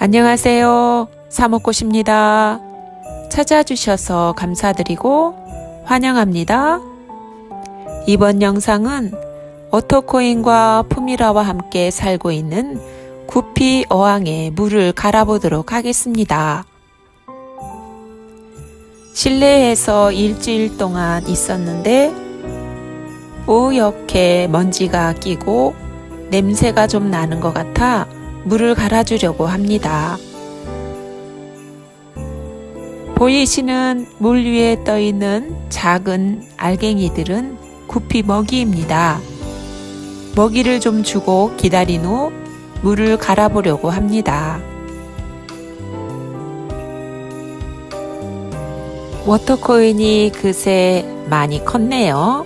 안녕하세요. 사먹꽃입니다. 찾아주셔서 감사드리고 환영합니다. 이번 영상은 오토코인과 푸미라와 함께 살고 있는 구피 어항에 물을 갈아보도록 하겠습니다. 실내에서 일주일 동안 있었는데 뿌옇게 먼지가 끼고 냄새가 좀 나는 것 같아 물을 갈아주려고 합니다. 보이시는 물 위에 떠 있는 작은 알갱이들은 구피 먹이입니다. 먹이를 좀 주고 기다린 후 물을 갈아보려고 합니다. 워터코인이 그새 많이 컸네요.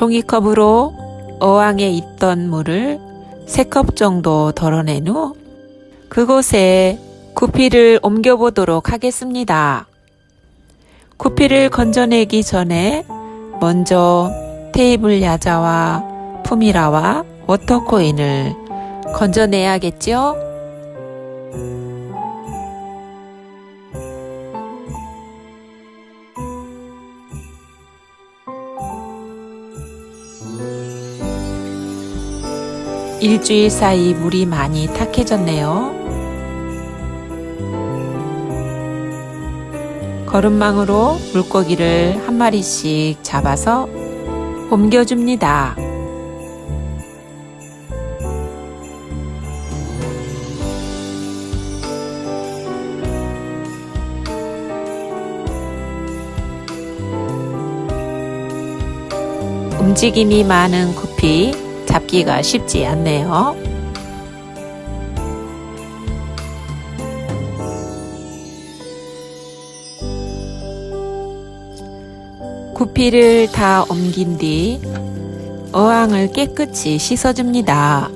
종이컵으로 어항에 있던 물을 3컵 정도 덜어낸 후 그곳에 구피를 옮겨보도록 하겠습니다. 구피를 건져내기 전에 먼저 테이블 야자와 푸미라와 워터코인을 건져내야겠죠? 일주일 사이 물이 많이 탁해졌네요. 거름망으로 물고기를 한 마리씩 잡아서 옮겨줍니다. 움직임이 많은 구피 잡기가 쉽지 않네요. 구피를 다 옮긴 뒤 어항을 깨끗이 씻어줍니다.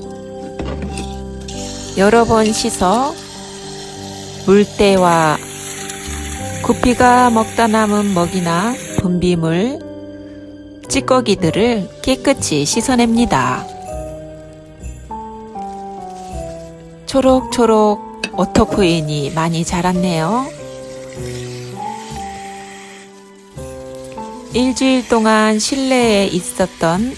여러 번 씻어 물때와 구피가 먹다 남은 먹이나 분비물, 찌꺼기들을 깨끗이 씻어냅니다. 초록초록 오토코인이 많이 자랐네요. 일주일 동안 실내에 있었던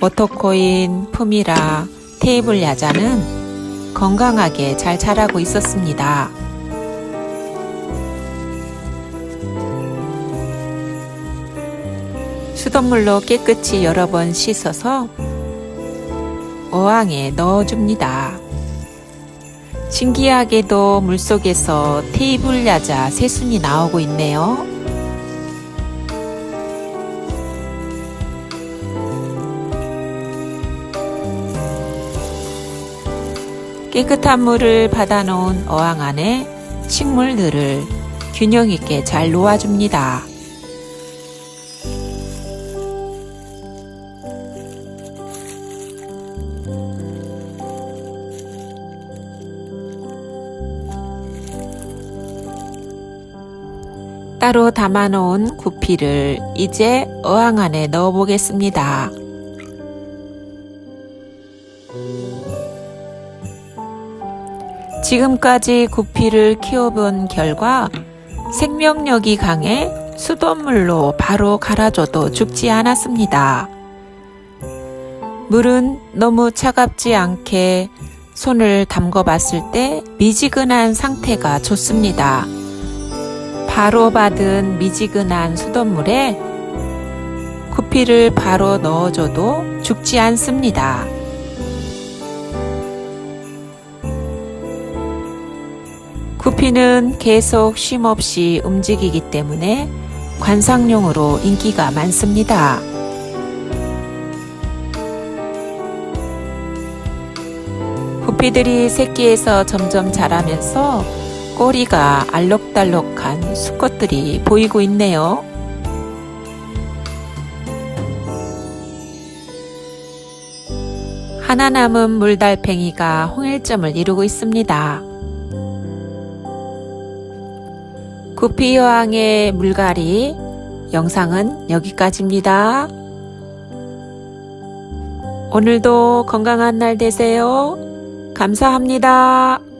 워터코인, 푸미라, 테이블 야자는 건강하게 잘 자라고 있었습니다. 수돗물로 깨끗이 여러 번 씻어서 어항에 넣어줍니다. 신기하게도 물속에서 테이블 야자 새순이 나오고 있네요. 깨끗한 물을 받아놓은 어항 안에 식물들을 균형 있게 잘 놓아줍니다. 따로 담아놓은 구피를 이제 어항 안에 넣어 보겠습니다. 지금까지 구피를 키워본 결과 생명력이 강해 수돗물로 바로 갈아줘도 죽지 않았습니다. 물은 너무 차갑지 않게 손을 담궈 봤을 때 미지근한 상태가 좋습니다. 바로 받은 미지근한 수돗물에 구피를 바로 넣어줘도 죽지 않습니다. 구피는 계속 쉼없이 움직이기 때문에 관상용으로 인기가 많습니다. 구피들이 새끼에서 점점 자라면서 꼬리가 알록달록한 수컷들이 보이고 있네요. 하나 남은 물달팽이가 홍일점을 이루고 있습니다. 구피 여왕의 물갈이 영상은 여기까지입니다. 오늘도 건강한 날 되세요. 감사합니다.